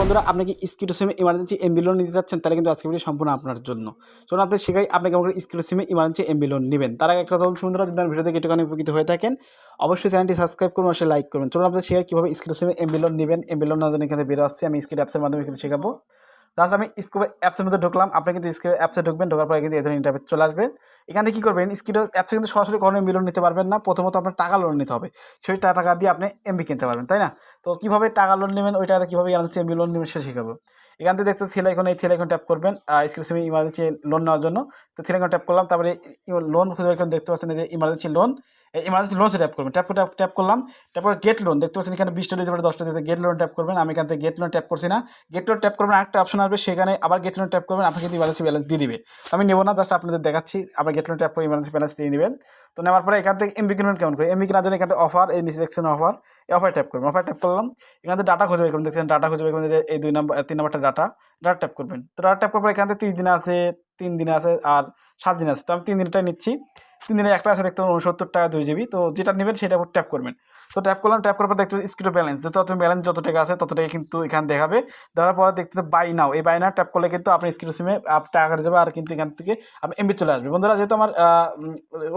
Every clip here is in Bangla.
বন্ধুরা, আপনি কি স্কিটো সিমে ইমার্জেন্সি এমবি লোন নিতে চাচ্ছেন? তাহলে কিন্তু আজকে ভিডিও সম্পূর্ণ আপনার জন্য। চলুন আপনি শেখাই, আপনি কেমন করে স্কিটো সিমে ইমার্জেন্সি এমবি লোন নেবেন? তার আগে একটা কথা বলুন বন্ধুরা, যদি আমার ভিডিও থেকে একটুখানি উপকৃত হয়ে থাকেন, অবশ্যই চ্যানেলটি সাবস্ক্রাইব করুন, অবশ্যই লাইক করুন। চলুন আপনাদের শেখাই কীভাবে স্কিটো সিমে এমবি লোন নেবেন এমবি লোন জন্য এখানে বেরো আসছে। আমি স্কিট অ্যাপসের মাধ্যমে কিন্তু শেখাবো। জাস্ট আমি স্কিপ অ্যাপসের মধ্যে ঢুকলাম। আপনি কিন্তু স্কিপ অ্যাপসে ঢুকবেন, ঢোকার পরে কিন্তু এখানে ইন্টারভিউ চলে আসবে। এখানে কী করবেন? স্কিট অ্যাপসে কিন্তু সরাসরি কোনো এমবি লোন নিতে পারবেন না। প্রথমত আপনার টাকা লোন নিতে হবে। সেই টাকা দিয়ে আপনি এমবি কিনতে পারবেন, তাই না? তো কীভাবে টাকা লোন নেবেন? ওই টাকাতে কীভাবে ইমার্জেন্সি এমবি লোন নেবেন সেটা শেখাবো। এখান থেকে দেখতে থ্রি আইকন এই থ্রি আইকন ট্যাপ করবেন স্কিল সিমে ইমার্জেন্সি লোন নেওয়ার জন্য। তো থ্রি আইকন ট্যাপ করলাম, তারপরে লোন খুঁজে এখন দেখতে পাচ্ছেন যে ইমার্জেন্সি লোন এই ইমার্জেন্সি লোন সে ট্যাপ করবেন। ট্যাপ ট্যাপ ট্যাপ করলাম। তারপরে গেট লোন দেখতে পাচ্ছেন এখানে বিশটা দিতে পারে দশটা দিতে গেট লোন ট্যাপ করবেন। আমি এখান থেকে গেট লোন ট্যাপ করছি না। গেট লোন ট্যাপ করবেন একটা অপশন আসবে, সেখানে আবার গেট লোন ট্যাপ করবেন, আপনাকে ইমার্জেন্সি ব্যালেন্স দিয়ে দিবে। আমি নেব না জাস্ট আপনাদের দেখাচ্ছি, আবার গেট লোন ট্যাপ করে ইমার্জেন্সি ব্যালেন্স দিয়ে নেবেন। তো নেওয়ার পরে এখান থেকে এমবি কিনবেন কেমন করে? এমবি কেনার জন্য এখান থেকে অফার এই নিচে দেখছেন অফার এই অফার ট্যাপ করবেন। অফার ট্যাপ করলাম, এখান থেকে ডাটা খুঁজে বের দেখছেন ডাটা খুঁজে বের করুন যে এই দুই নম্বর তিন নম্বরটা ডাটা ডাটা ট্যাপ করবেন। তো ডাটা ট্যাপ করার পর এখান থেকে তিরিশ দিন আছে, তিন দিনে আছে, আর সাত দিন আছে। তো আমি তিন দিনটাই নিচ্ছি। তিন দিনে একটা আছে, দেখতে পাবেন উনসত্তর টাকা দুই জিবি তো যেটা নেবেন সেটা ট্যাপ করবেন। তো ট্যাপ করলাম ট্যাপ করার পর দেখতে স্ক্রিটো ব্যালেন্স যত ব্যালেন্স যত টাকা আছে, তত টাকা কিন্তু এখানে দেখাবে। দেওয়ার পরে দেখতে বাই নাও এই বাই নাও ট্যাপ করলে কিন্তু আপনি স্ক্রিটো সিমে টাকা যাবে, আর কিন্তু এখান থেকে আপনি এমবি চলে আসবে। বন্ধুরা, যেহেতু আমার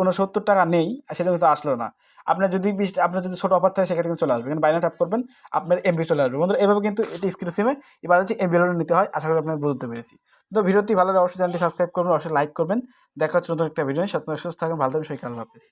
উনসত্তর টাকা নেই সেটা কিন্তু আসলো না। আপনার যদি বিশ, আপনার যদি ছোটো অফার থাকে, সেখানে কিন্তু চলে আসবে। কিন্তু বাইনা ট্যাপ করবেন, আপনার এমবি চলে আসবে। বন্ধুরা, এভাবে কিন্তু এটি স্ক্রিন সিমে এবার হচ্ছে এমবি লোন নিতে হয়। আশা করি আপনার বুঝতে পেরেছি। তো ভিডিওটি ভালো অবশ্যই চ্যানেলটি সাবস্ক্রাইব করবেন, অবশ্যই লাইক করবেন। দেখা হচ্ছে নতুন একটা ভিডিও সাথে সুস্থ থাকবেন ভালো থাকবেন সেই কাল হাফিজ।